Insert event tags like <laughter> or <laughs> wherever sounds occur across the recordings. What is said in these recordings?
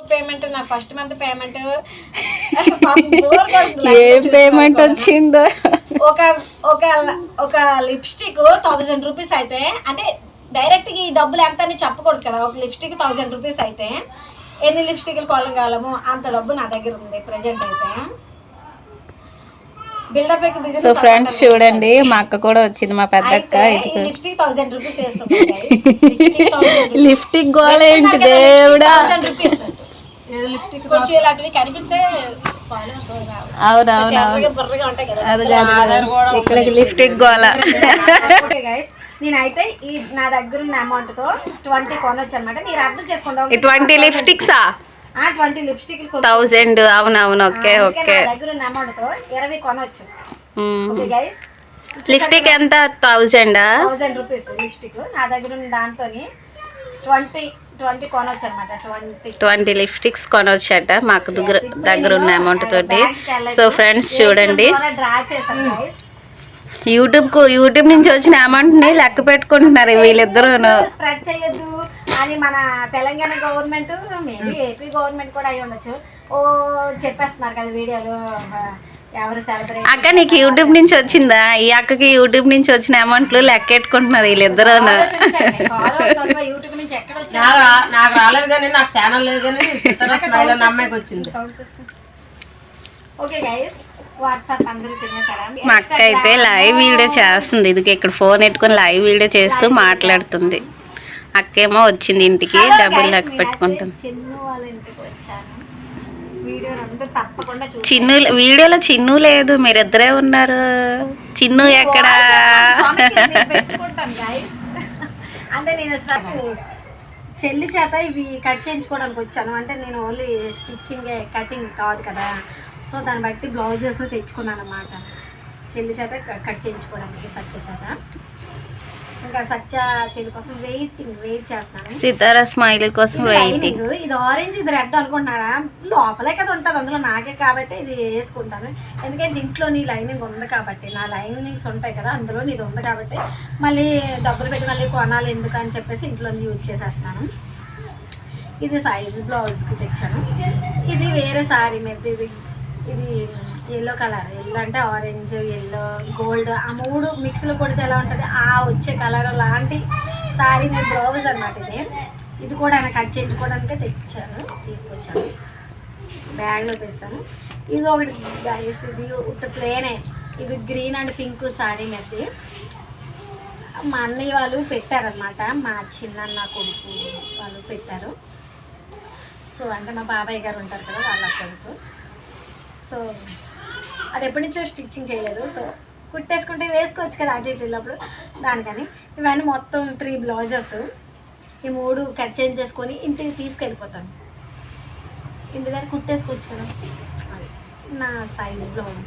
Payment నా first month payment ఏం payment వచ్చిందో? ఒక ఒక ఒక లిప్స్టిక్ థౌజండ్ రూపీస్ అయితే అంటే డైరెక్ట్ ఈ డబ్బులు ఎంత అని చెప్పకూడదు కదా. ఒక లిప్స్టిక్ థౌజండ్ రూపీస్ అయితే ఎన్ని లిప్స్టిక్లు కొనగలము అంత డబ్బు నా దగ్గర ఉంది ప్రజెంట్ అయితే. సో ఫ్రెండ్స్ చూడండి మా అక్క కూడా వచ్చింది మా పెద్ద అక్క లిప్స్టిక్ <laughs> గోళ ఏంటి దేవుడా? కొంచెం ఇలాంటివి కనిపిస్తే ఇక్కడికి లిఫ్టిక్ గైస్ నేనైతే ఈ నా దగ్గర ఉన్న అమౌంట్తో ట్వంటీ కొనొచ్చు అనమాట మీరు అర్థం చేసుకోండి. ట్వంటీ లిఫ్టిక్సా ట్వంటీ లిప్స్టిక్ థౌజండ్ అవునవును. Okay okay. నా దగ్గర ఉన్న అమౌంట్తో ఇరవై కొనొచ్చు. ఓకే గైస్ లిఫ్టిక్ ఎంత? థౌజండా థౌసండ్ రూపీస్ లిప్స్టిక్ నా దగ్గర ఉన్న దాంతో ట్వంటీ ట్వంటీ కొనొచ్చు అనమాట ట్వంటీ. ట్వంటీ లిప్స్టిక్స్ కొనవచ్చట మాకు దగ్గర దగ్గర ఉన్న అమౌంట్ తోటి. సో ఫ్రెండ్స్ చూడండి. యూట్యూబ్కు యూట్యూబ్ నుంచి వచ్చిన అమౌంట్ని లెక్క పెట్టుకుంటున్నారు వీళ్ళిద్దరు. స్ప్రెడ్ చేయొద్దు. అని మన Telangana government maybe AP government కూడా అయి ఉండొచ్చు. ఓ చెప్పేస్తున్నారు కదా వీడియోలు. అక్క నీకు యూట్యూబ్ నుంచి వచ్చిందా? ఈ అక్కకి యూట్యూబ్ నుంచి వచ్చిన అమౌంట్లు లెక్క పెట్టుకుంటున్నారు వీళ్ళిద్దరు యూట్యూబ్ నుంచి ఎక్కడ నాకు రా- నాకు రాలేదు కానీ నాకు ఛానల్ లేదు కానీ సితారా స్మైల్ అన్న అమ్మాయికి వచ్చింది. ఓకే గైస్ వాట్సాప్ అందరూ తినేసారా? మా అక్క అయితే లైవ్ వీడియో చేస్తుంది. ఇది ఇక్కడ ఫోన్ పెట్టుకొని లైవ్ వీడియో చేస్తూ మాట్లాడుతుంది. అక్కేమో వచ్చింది ఇంటికి డబ్బులు లెక్క పెట్టుకుంటుంది. చిన్ను వీడియోలో చిన్ను లేదు మీరిద్దరే ఉన్నారు. చిన్ను ఎక్కడా? అంటే నేను చెల్లి చేత ఇవి కట్ చేయించుకోవడానికి వచ్చాను. అంటే నేను ఓన్లీ స్టిచ్చింగ్ కటింగ్ కాదు కదా. సో దాన్ని బట్టి బ్లౌజెస్ తెచ్చుకున్నాను అనమాట చెల్లి చేత కట్ చేయించుకోవడానికి సత్య చేత. ఇంకా సత్య చెల్లి కోసం వెయిటింగ్ వెయిట్ సితారా స్మైల్ కోసం వెయిటింగ్ ఇది ఆరెంజ్ ఇది రెడ్ అనుకుంటున్నారా? లోపలే కదా ఉంటుంది అందులో నాకే కాబట్టి ఇది వేసుకుంటాను. ఎందుకంటే ఇంట్లో నీ లైనింగ్ ఉంది కాబట్టి నా లైనింగ్స్ ఉంటాయి కదా అందులో ఇది ఉంది కాబట్టి మళ్ళీ డబ్బులు పెట్టి మళ్ళీ కొనాలి ఎందుకు అని చెప్పేసి ఇంట్లో యూజ్ చేసేస్తున్నాను. ఇది సైజ్ బ్లౌజ్కి తెచ్చాను. ఇది వేరే సారీ మీద ఇది ఇది ఎల్లో కలర్ ఎల్లో అంటే ఆరెంజ్ ఎల్లో గోల్డ్ ఆ మూడు మిక్స్లో కొడితే ఎలా ఉంటుంది? ఆ వచ్చే కలర్ లాంటి సారీ నేను బ్లౌజ్ అనమాట ఇది. ఇది కూడా ఆయన కట్ చేయించుకోవడానికే తెచ్చాను తీసుకొచ్చాను బ్యాగ్లో తెస్తాను ఇది ఒకటి గైస్ ఇది ఉట్ట ప్లేనే ఇది గ్రీన్ అండ్ పింక్ సారీ మీద. మా అన్నయ్య వాళ్ళు పెట్టారనమాట మా చిన్నన్న కొడుకు వాళ్ళు పెట్టారు. సో అంటే మా బాబాయ్ గారు ఉంటారు కదా వాళ్ళ కొడుకు. సో అది ఎప్పటి నుంచో స్టిచ్చింగ్ చేయలేదు. సో కుట్టేసుకుంటే వేసుకోవచ్చు కదా అటు ఇటు వెళ్ళినప్పుడు. దానికని ఇవన్నీ మొత్తం త్రీ బ్లౌజెస్. ఈ మూడు కట్ చేంజ్ చేసుకొని ఇంటికి తీసుకెళ్ళిపోతాను ఇంటి దగ్గర కుట్టేసుకోవచ్చు కదా. నా సైజ్ బ్లౌజ్.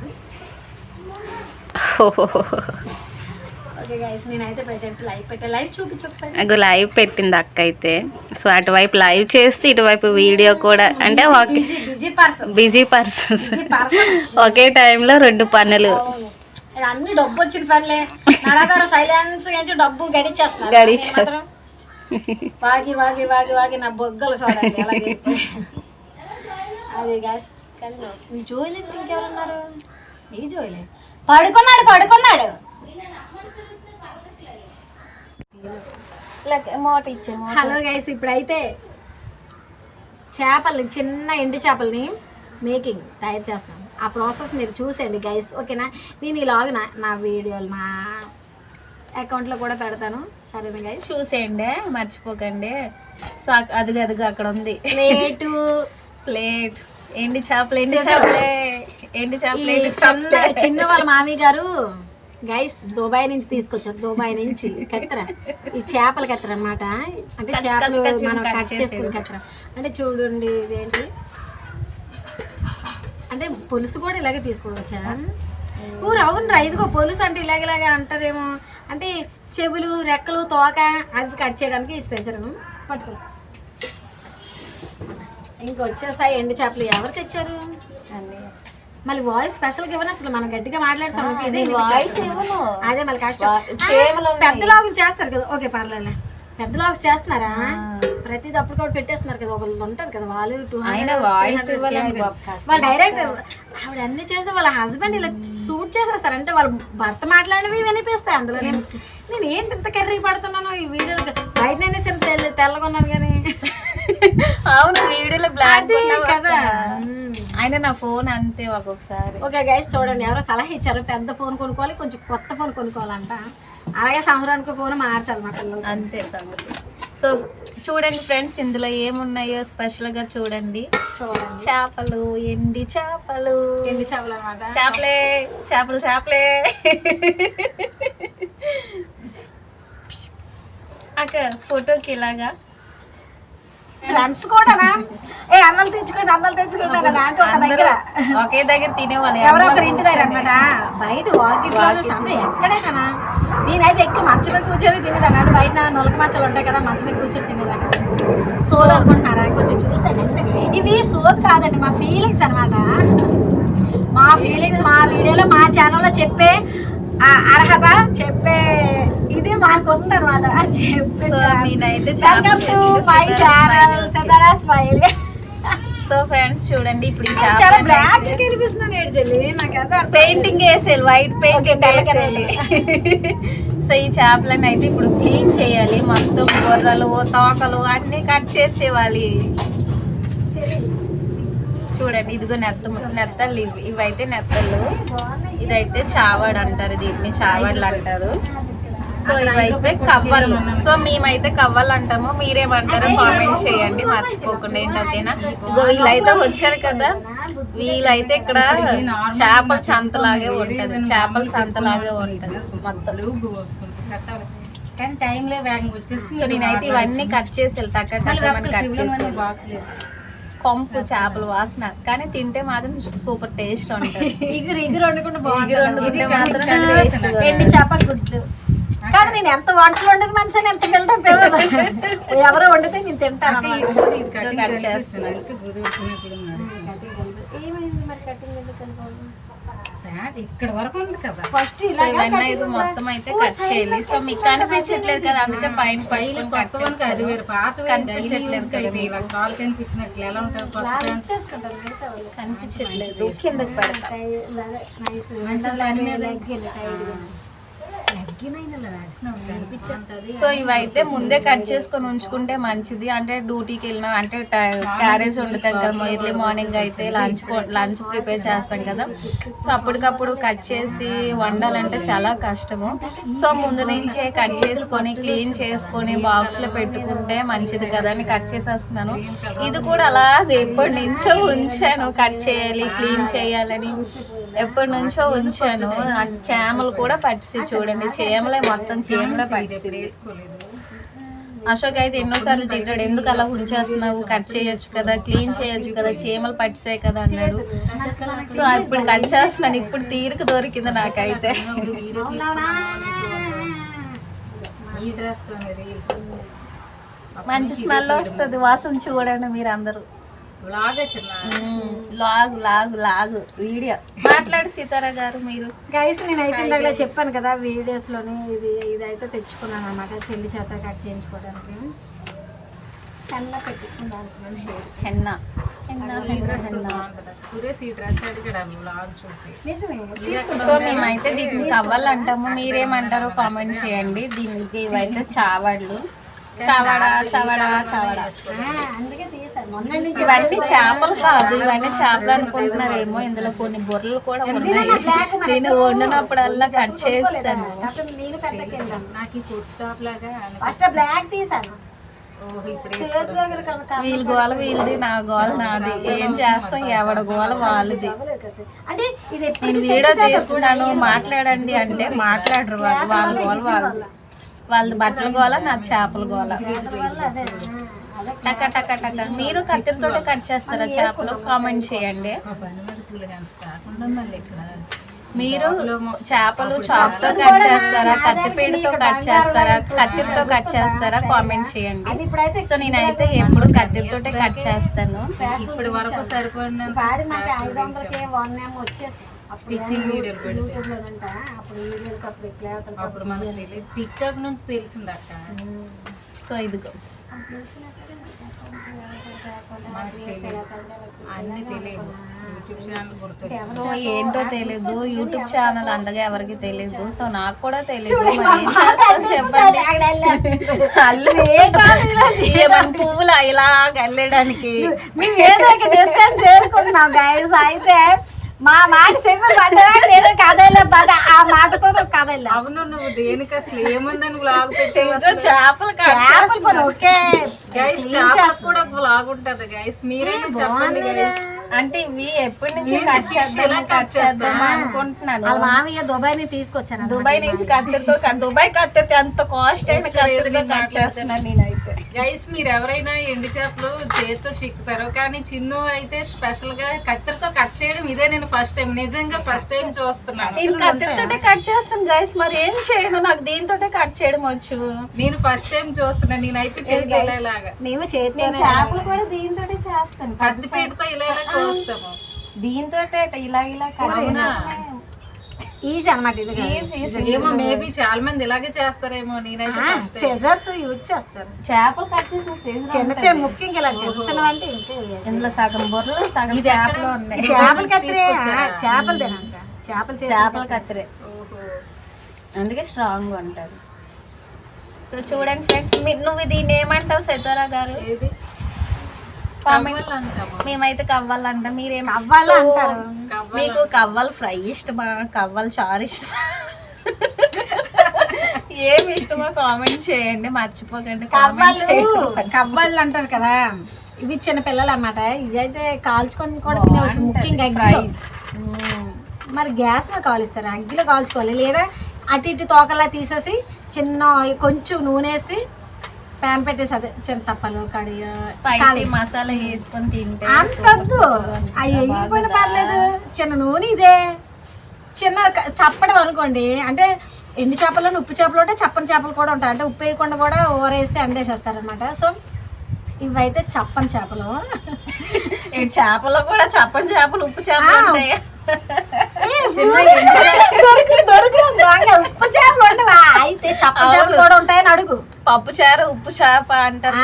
నాకు లైవ్ పెట్టింది అక్క అయితే. సో అటువైపు లైవ్ చేస్తూ ఇటువైపు వీడియో కూడా అంటే ఒక busy busy person busy persons ఒకే టైంలో రెండు పనులు. అన్ని డబ్బు వచ్చిన పనులే. నడతారు సైలెన్స్ నుంచి డబ్బు గడిచేస్తున్నారు. గడిచేస్తారు. వాగి వాగి వాగి వాగి నా బొగ్గలు చూడండి. అది గ్యాస్ కానీ జోయిలేంటి ఇంకెవరున్నారు? నీ జోయిలే. పడుకున్నాడు పడుకున్నాడు. హలో గైస్ ఇప్పుడైతే చేపల్ని చిన్న ఎండు చేపల్ని మేకింగ్ తయారు చేస్తాను ఆ ప్రాసెస్ మీరు చూసేయండి గైస్ ఓకేనా? నేను ఇలాగ నా నా వీడియోలు నా అకౌంట్లో కూడా పెడతాను. సరేనా గైస్? చూసేయండి మర్చిపోకండి. సో అదిగో అదిగో అక్కడ ఉంది. ప్లేటు. ప్లేట్. ఎండి చేపలు ఎండి చేపలే. ఎండి చేపలు చిన్న చేపలే. చిన్న వాళ్ళ మామయ్య గారు గైస్ దుబాయ్ నుంచి తీసుకొచ్చారు దుబాయ్ నుంచి కత్తెర. ఈ చేపల కత్తెర అన్నమాట. అంటే చేపలు మనం కట్ చేసుకుని కత్తెర. అంటే చూడండి ఇదేంటి? అంటే పులుసు కూడా ఇలాగే తీసుకోవచ్చా ఊరు అవును రా ఇదిగో పులుసు అంటే ఇలాగ ఇలాగ అంటారేమో. అంటే చెవులు రెక్కలు తోక అవి కట్ చేయడానికి ఇది తెచ్చారు పట్టుకో. ఇంకొచ్చేసాయి. ఎండు చేపలు ఎవరు తెచ్చారు? మళ్ళీ వాయిస్ స్పెషల్గా ఇవ్వను అసలు మనం గట్టిగా మాట్లాడతాం. అదే మళ్ళీ కష్టం పెద్ద లాగులు చేస్తారు కదా. ఓకే పర్లేదు పెద్ద లాగ్స్ చేస్తున్నారా? ప్రతిది అప్పటికప్పుడు పెట్టేస్తున్నారు కదా. ఒకళ్ళు ఉంటారు కదా వాళ్ళు టూ వాళ్ళ డైరెక్టర్ ఆవిడ అన్ని చేసి వాళ్ళ హస్బెండ్ ఇలా షూట్ చేసేస్తారు. అంటే వాళ్ళ భర్త మాట్లాడినవి వినిపిస్తాయి అందులో. నేను ఏంటి ఇంత కర్రీ పడుతున్నాను ఈ వీడియో బయట నేను సరే తెల్ల తెల్లగొన్నాను కానీ. అవును వీడియోలో బ్లాక్ కదా. ఆయన నా ఫోన్ అంతే ఒక్కొక్కసారి. ఓకే గైస్ చూడండి ఎవరో సలహా ఇచ్చారు పెద్ద ఫోన్ కొనుక్కోవాలి కొంచెం కొత్త ఫోన్ కొనుక్కోవాలంట. అలాగే సంవత్సరానికి ఫోన్ మార్చాలి మా పిల్లలు అంతే సంగతి. సో చూడండి ఫ్రెండ్స్ ఇందులో ఏమున్నాయో స్పెషల్గా చూడండి. చూడండి. చేపలు ఎండి చేపలు. ఎండి చేపలు అనమాట చేపలే చేపలు చేపలే. అక్క ఫోటోకి ఇలాగా ఫ్రెండ్స్ కూడా ఏ అన్నలు తెచ్చుకోండి అన్నలు తెచ్చుకోండి అని అంటే ఒక దగ్గర. ఒకే దగ్గర తినేవాళ్ళు ఎవరో ఒకరి ఇంటి దగ్గర అనమాట బయట వాకిట్లో సంత ఎక్కడైనా నేనైతే ఎక్కువ మంచం మీద కూర్చొని తినేదాన్ని. బయట నొలక మంచాలు ఉంటాయి కదా మంచం మీద కూర్చొని తినేదాన్ని. సోది అనుకుంటున్నారా? కొంచెం చూసాను ఇవి సోది కాదండి మా ఫీలింగ్స్ అన్నమాట. మా ఫీలింగ్స్ మా వీడియోలో మా ఛానల్లో చెప్పే అర్హత చెప్పే ఇది మాకు ఉందన్నమాట చెప్పే సో ఫ్రెండ్స్ చూడండి ఇప్పుడు చాలా బ్లాక్ కనిపిస్తుంది ఏడ్చెల్లి అర్థం పెయింటింగ్ వేసేయాలి వైట్ పెయింటింగ్ వేసేయాలి. <laughs> సో ఈ చేపలను అయితే ఇప్పుడు క్లీన్ చేయాలి. మొత్తం బొర్రలు తోకలు అన్ని కట్ చేసేవాలి చూడండి ఇదిగో నెత్త నెత్తలు ఇవి. ఇవైతే నెత్తలు ఇదైతే చావాడు అంటారు దీన్ని చావాళ్ళు అంటారు. సో ఇవైతే కవ్వలు. సో మేమైతే కవ్వలు అంటాము మీరేమంటారో కామెంట్ చేయండి. మర్చిపోకుండా ఏంటి ఓకేనా? ఇగో వీళ్ళైతే వచ్చారు కదా. వీళ్ళైతే ఇక్కడ చేపల సంతలాగే ఉంటది. చేపల సంతలాగే ఉంటది మొత్తం. కానీ టైంలో వేగంగా వచ్చేస్తుంది. సో నేనైతే ఇవన్నీ కట్ చేసి కట్ చేసి బాక్సులు కొంపు చేపల వాసన. కానీ తింటే మాత్రం సూపర్ టేస్ట్ ఉంటుంది. ఇగురు ఇగురు వండుకుంటే బాగుంటుంది. ఎండి చేప గుడ్లు. కానీ నేను ఎంత వంటలు వండదు మనిషి ఎంత తింటాం పిల్లలు ఎవరో వండితే నేను తింటాను. ఇది ఇక్కడ వరకు ఉంది కదా. ఫస్ట్ ఇవన్నీ అయితే మొత్తం అయితే కట్ చేయాలి. సో మీకు కనిపించట్లేదు కదా అందుకే పైన పైన కట్ అది వేరు. పాత కనిపించట్లేదు కదా ఇలా కాలు కనిపించినట్లు ఎలా ఉంటుంది. కనిపించట్లేదు. కిందకి మంచిగా. సో ఇవైతే ముందే కట్ చేసుకొని ఉంచుకుంటే మంచిది. అంటే డ్యూటీకి వెళ్ళినా అంటే క్యారేజ్ వండుతాం కదా ఎర్లీ మార్నింగ్ అయితే లంచ్ లంచ్ ప్రిపేర్ చేస్తాం కదా. సో అప్పటికప్పుడు కట్ చేసి వండాలంటే చాలా కష్టము. సో ముందు నుంచే కట్ చేసుకొని క్లీన్ చేసుకొని బాక్స్లో పెట్టుకుంటే మంచిది కదా అని కట్ చేసేస్తున్నాను. ఇది కూడా అలాగే ఎప్పటి నుంచో ఉంచాను. కట్ చేయాలి క్లీన్ చేయాలని. ఎప్పటి నుంచో ఉంచాను. చేమలు కూడా పట్టిసి చూడండి. చేమలే మొత్తం చేమలే పట్టిసి అశోక్ అయితే ఎన్నోసార్లు తింటాడు ఎందుకు అలా ఉంచేస్తున్నావు? కట్ చేయొచ్చు కదా క్లీన్ చేయొచ్చు కదా చీమలు పట్టిసాయి కదా అన్నాడు. సో ఇప్పుడు కట్ చేస్తున్నాను. ఇప్పుడు తీరిక దొరికింది నాకైతే. మంచి స్మెల్ వస్తుంది. వాసన చూడండి మీరు అందరూ లాగే చిన్న. లాగు లాగు లాగు. వీడియో. మాట్లాడు సీతారా గారు మీరు. గైస్ నేను అయితే ఇందాక చెప్పాను కదా వీడియోస్లోని ఇది ఇదైతే తెచ్చుకున్నాను అనమాట చెల్లి చేత కట్ చేయించుకోవడానికి. పెట్టించుకుందాం. హెన్న. నిజమే. తీసుకుందాం. సో మేమైతే దీన్ని కవ్వాలంటాము మీరేమంటారో కామెంట్ చేయండి. దీనికి ఇవైతే చావడ్లు చావడా చావడా చావడా. ఆ, అందుకే తీసాను. మొన్న నుంచి ఇవన్నీ చేపలు కాదు ఇవన్నీ చేపలు అనుకుంటున్నారేమో. ఇందులో కొన్ని బొర్రలు కూడా ఉన్నాయి. నేను వండినప్పుడల్లా కట్ చేస్తాను వీళ్ళ గోల వీళ్ళది నా గోల నాది. ఏం చేస్తాం? ఎవడ గోల వాళ్ళది. నేను వీడియో తీస్తున్నాను. మాట్లాడండి అంటే మాట్లాడరు వాళ్ళు. వాళ్ళ గోల వాళ్ళు వాళ్ళది బట్టల గోల నా చేపల గోల టక టక టక. మీరు కత్తిరితో కట్ చేస్తారా చేపలు? కామెంట్ చేయండి. మీరు చేపలు చాక్తో కట్ చేస్తారా కత్తిపీటతో కట్ చేస్తారా కత్తిరితో కట్ చేస్తారా? కామెంట్ చేయండి. సో నేనైతే ఎప్పుడు కత్తిరితోటే కట్ చేస్తాను. ఇప్పుడు వరకు సరిపడినంత స్టిచ్చింగ్ అప్పుడు టిక్టాక్ నుంచి తెలిసింది అక్క సో ఇదిగో. తెలియదు. యూట్యూబ్ ఛానల్ ఏంటో తెలియదు యూట్యూబ్ ఛానల్ అంతగా ఎవరికి తెలియదు సో నాకు కూడా తెలియదు చెప్పండి. పువ్వులు ఇలా గల్లడానికి అయితే మా మాట చెప్పి పడ్డ ఆ మాటతో కథ వెళ్ళాం. అవును నువ్వు దేనికి అసలు ఏముందని బ్లాగ్ పెట్టావు ఇదిగో చేపలు ఓకే. గైస్ కూడా ఒక బ్లాగ్ ఉంటది గైస్ మీరైనా చెప్పండి గైస్ అంటే ఇవి ఎప్పటి నుంచి కట్ చేద్దాం కట్ చేద్దామా అనుకుంటున్నాను? వాళ్ళ మామయ్య దుబాయ్ని తీసుకొచ్చాను దుబాయ్ నుంచి కత్తిరితో దుబాయ్ కత్తిరితే ఎంత కాస్ట్ అయిన కట్ చేస్తున్నాను నేనైతే. గైస్ మీరు ఎవరైనా ఎండు చేపలు చేతితో చిక్కుతారు కానీ చిన్ను అయితే స్పెషల్గా కత్తెరతో కట్ చేయడం ఇదే నేను ఫస్ట్ టైం నిజంగా ఫస్ట్ టైం చూస్తున్నాను. నేను కత్తిరితోటే కట్ చేస్తాను గైస్ మరి ఏం చేయను? నాకు దీంతోటే కట్ చేయడం వచ్చు. నేను ఫస్ట్ టైం చూస్తున్నాను నేనైతే ఇలా ఇలాగా. మేము చేతి నేను చేపలు కూడా దీంతోటే చేస్తాను. కత్తి పీటతో ఇలా ఇలా చూస్తాము దీంతోటే ఇలా ఇలా కట్? ఈజీ అనమాట ఇది చేసి ఏమో మేబీ చాలా మంది ఇలాగే చేస్తారేమో నేనైతే. సెజర్స్ యూజ్ చేస్తారు. చేపలు కట్ చేసిన సీజన్ చిన్న చిన్న ముఖ్యంగా ఇలా అంటే ఇందులో సగం బొర్రలు సగం చేపలు ఉన్నాయి. చేపలు కత్తిరే చేపలు తినంట. చేపలు చేపల కత్తిరే. అందుకే స్ట్రాంగ్ ఉంటుంది. సో చూడండి ఫ్రెండ్స్ నువ్వు దీన్ని ఏమంటావు సైతారా గారు? ఏది? కామెంట్ కవ్వలు మేమైతే మీరేం కవ్వాలి సో, అంటారు. మీకు కవ్వలు ఫ్రై ఇష్టమా? కవ్వలు చారు ఇష్టమా? ఏమి ఇష్టమో కామెంట్ చేయండి మర్చిపోకండి కవ్వళ్ళు అంటారు కదా ఇవి చిన్న పిల్లలు అన్నమాట ఇవి అయితే కాల్చుకొని కూడా తినవచ్చు ముఖ్యంగా ఫ్రై. మరి గ్యాస్ మీద కాలుస్తారు అగ్గిలో కాల్చుకోవాలి లేదా అటు ఇటు తోకలా తీసేసి చిన్న కొంచెం నూనె వేసి ప్యాన్ పెట్టేసి అదే చిన్న తప్పలు కడి స్పైసీ మసాలా వేసుకొని తింటే అంతద్దు. అవి వేయకపోయినా పర్లేదు. చిన్న నూనె ఇదే. చిన్న చప్పడం అనుకోండి. అంటే ఎండు చేపలు ఉప్పు చేపలు ఉంటాయి చప్పని చేపలు కూడా ఉంటాయి. అంటే ఉప్పు వేయకుండా కూడా ఊరేసి అండేసేస్తారనమాట సో ఇవైతే చప్పని చేపలు. చేపలు కూడా చప్పని చేపలు ఉప్పు చేపలు ఉంటాయి? ఉప్పు చేపలు ఉండవా అయితే చప్పని చేపలు కూడా ఉంటాయని అడుగు. పప్పు చారు ఉప్పు చేప అంటారు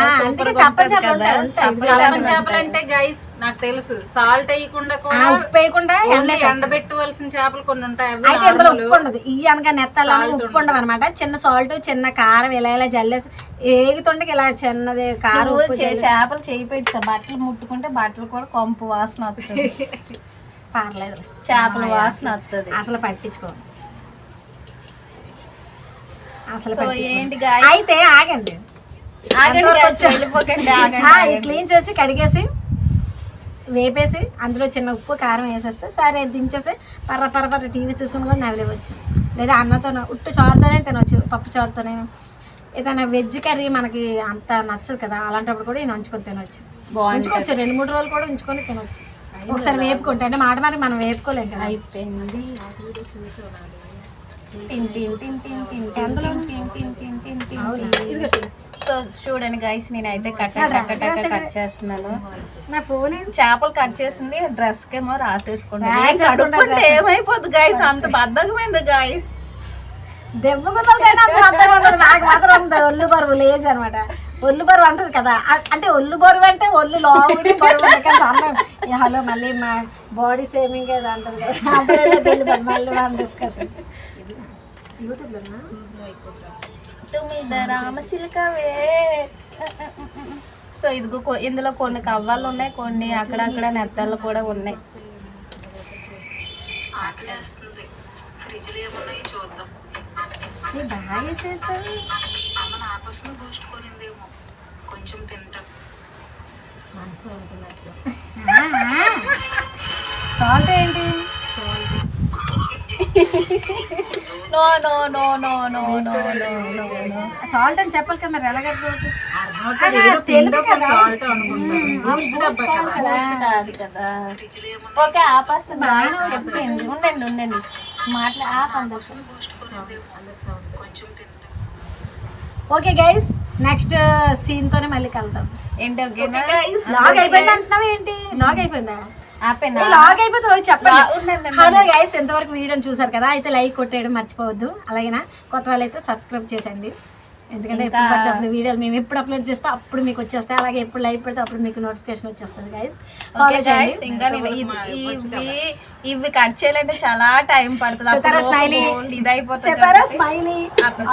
ఉంటది చేపలు అంటే గైస్ నాకు తెలుసు. సాల్ట్ వేయకుండా కూడా ఉప్పు వేయకుండా. ఎండబెట్టవలసిన చేపలు కొన్ని ఉంటాయి. అయితే ఇందులో ఉప్పు ఉండదు. ఇవి అనగా నెత్తలు ఉప్పు ఉండవు అనమాట చిన్న సాల్ట్ చిన్న కారం ఇలా ఇలా జల్లేసి ఏగుతుండకి ఇలా చిన్నది కారం చేపలు చేయి పెట్టి బట్టలు ముట్టుకుంటే బట్టలు కూడా కొంపు వాసన వస్తుంది. <laughs> పర్లేదు చేపల వాసన వస్తుంది అసలు పట్టించుకో అసలు. ఏంటి అయితే ఆగండి. <laughs> ఆగండి క్లీన్ చేసి కడిగేసి వేపేసి అందులో చిన్న ఉప్పు కారం వేసేస్తే సరే దించేస్తే పర్ర పర్ర పర్ర టీవీ చూసుకుని కూడా నవ్వలేవచ్చు. లేదా అన్నతో ఉట్టు చారుతోనే తినవచ్చు పప్పు చారుతోనే ఏదైనా వెజ్ కర్రీ మనకి అంత నచ్చదు కదా అలాంటప్పుడు కూడా ఇది నంచుకొని తినవచ్చు ఉంచుకోవచ్చు రెండు మూడు రోజులు కూడా ఉంచుకొని తినవచ్చు ఒకసారి వేపుకుంటా అంటే మాట మాట మనం వేపుకోలేదు అయిపోయింది సో చూడండి గైస్ నేనైతే కట్ కట్ చేస్తున్నాను నా ఫోన్ చేపలు కట్ చేసింది డ్రెస్ కేమో రాసేసుకుంటాను ఏమైపోద్ది గైస్ అంత బద్దకమైంది గైస్ దెబ్బ నాకు మాత్రం ఒళ్ళు పరువు లేజ్ అనమాట ఒళ్ళు బరువు అంటారు కదా. అంటే ఒళ్ళు బరువు అంటే ఒళ్ళు లావుడి బరువు హలో మళ్ళీ మా బాడీ సేవింగ్ ఏదో అంటారు కదా. మళ్ళీ మనం డిస్కస్ యూట్యూబ్లోనా తుమ్మిద రామశిల్కవే. సో ఇదిగో ఇందులో కొన్ని కవ్వాలు ఉన్నాయి కొన్ని అక్కడక్కడ నెత్తలు కూడా ఉన్నాయి. బాగా ఉంటున్నట్టు. కూర్చొని తింటాం. సాల్ట్ ఏంటి? No no no no no no no salt అని చెప్పాలి కదా మరి ఓకే ఉండండి ఓకే గైస్ నెక్స్ట్ సీన్ తోనే మళ్ళీ కలుద్దాం. ఏంటి లాగ్ అయిపోయింది అంటున్నావు ఏంటి? లాగ్ అయిపోయిందా? లాగ్ అయిపోతే ఓ చెప్పండి. హలో గైస్ ఎంతవరకు వీడియోని చూసారు కదా అయితే లైక్ కొట్టేయడం మర్చిపోవద్దు. అలాగేనా? కొత్త వాళ్ళైతే సబ్స్క్రైబ్ చేసండి ఎందుకంటే అప్పుడు వీడియోలు మేము ఎప్పుడు అప్లోడ్ చేస్తే అప్పుడు మీకు వచ్చేస్తాయి. అలాగే ఎప్పుడు లైవ్ పెడితే అప్పుడు మీకు నోటిఫికేషన్ వచ్చేస్తుంది గైస్ ఇంకా ఇవి ఇవి కట్ చేయాలంటే చాలా టైం పడుతుంది. స్మైలీ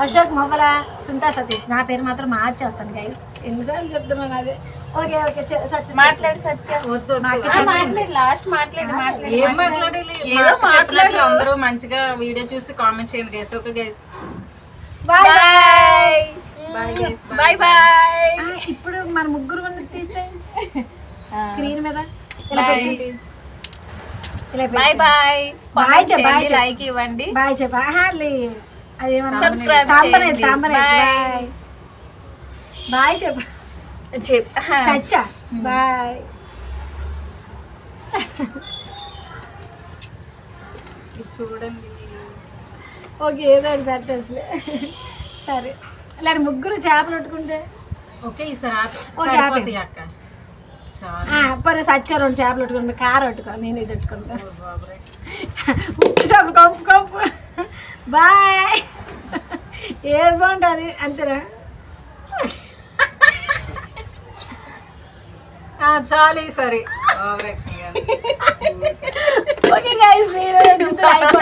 అశోక్ మొబల సుంటా సతీష్. నా పేరు మాత్రం మార్చేస్తాను గైస్ ఎన్నిసార్లు చెప్తున్నాను అదే? ఓకే ఓకే చె- సత్య మాట్లాడు సత్య. మాట్లాడు. లాస్ట్ మాట్లాడు మాట్లాడు ఏం మాట్లాడాలి ఏదో అందరూ మంచిగా వీడియో చూసి కామెంట్ చేయండి guys okay guys bye bye bye bye ఇప్పుడు మన ముగ్గురు తీస్తే <laughs> స్క్రీన్ మీద బాయ్. బాయ్ బాయ్ Bye చెప్పు, bye చెప్పు. లైక్ ఇవ్వండి. బాయ్ చెప్పా. అది తాంబనే చేయండి. బాయ్ బాయ్ చెప్పు. చెప్ చచ్చా బాయ్ ఇది చూడండి. ఓకే ఏదో పెట్టచ్చులే. సరే. ఇలాంటి ముగ్గురు చేపలు పట్టుకుంటే? ఓకే ఈసారి పోనీ సచ్చా రెండు చేపలు పట్టుకుంటే కారు పట్టుకో నేను ఇది పెట్టుకుంటా ఉప్పు చేప కంపు కంపు. బాయ్. ఏది బాగుంటుంది? అంతేనా? చాలు ఈసారి. గాని. ఓకే గైస్ లైక్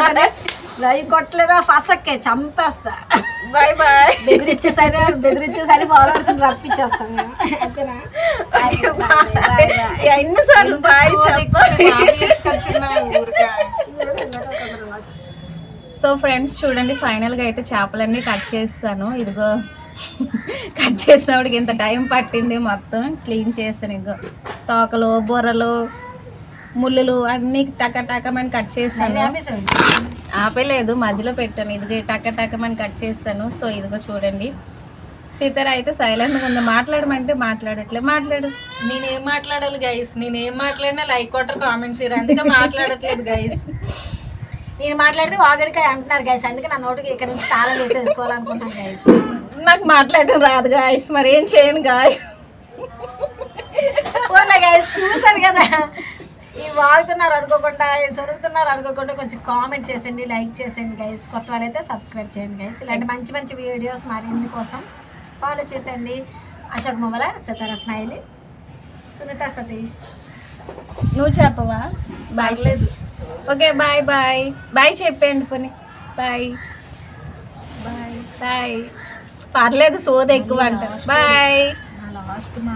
లైక్ కొట్టలేదా ఫసక్కే చంపేస్తా. బాయ్ బాయ్ బెదిరించేసరి బెదిరించేసరి ఫాలోవర్స్ రప్పించేస్తాం. ఎన్నిసార్లు బాయ్ సో ఫ్రెండ్స్ చూడండి ఫైనల్గా అయితే చేపలన్నీ కట్ చేస్తాను. ఇదిగో కట్ చేసినప్పటికి ఇంత టైం పట్టింది మొత్తం. క్లీన్ చేస్తాను ఇదిగో. తోకలు బొర్రలు ముళ్ళులు అన్నీ టక టకమని కట్ చేస్తాను. ఆపేలేదు మధ్యలో పెట్టాను. ఇదిగో టక టకమని కట్ చేస్తాను. సో ఇదిగో చూడండి. సీతారా అయితే సైలెంట్గా ఉంది. మాట్లాడమంటే మాట్లాడట్లే. మాట్లాడు. నేనేం మాట్లాడాలి గైస్ నేనేం మాట్లాడినా లైక్ కొట్టరు కామెంట్ చేయరు. అందుకే మాట్లాడట్లేదు గైస్ నేను మాట్లాడితే వాగడికాయ అంటున్నారు గైస్ అందుకే నా నోటికి ఇక్కడ నుంచి తాళం వేసేసుకోవాలనుకుంటున్నాను గైస్ నాకు మాట్లాడడం రాదు గాయస్ మరి ఏం చేయను గాయస్ పోలే గైస్ చూసాను కదా. ఈ వాగుతున్నారు అనుకోకుండా సొరుగుతున్నారు అనుకోకుండా కొంచెం కామెంట్ చేసేయండి లైక్ చేసేయండి గైస్ కొత్త వాళ్ళైతే సబ్స్క్రైబ్ చేయండి గైస్ ఇలాంటి మంచి మంచి వీడియోస్ మరిన్ని కోసం ఫాలో చేసేయండి. అశోక్ మొబల సతారా స్మైలీ సునీత సతీష్. నువ్వు చెప్పవా? బాయ్ లేదు. ఓకే బాయ్ బాయ్ బాయ్ చెప్పండి పోనీ. బాయ్ బాయ్ బాయ్ పర్లేదు సోద ఎక్కువ అంట. బాయ్ లాస్ట్ మా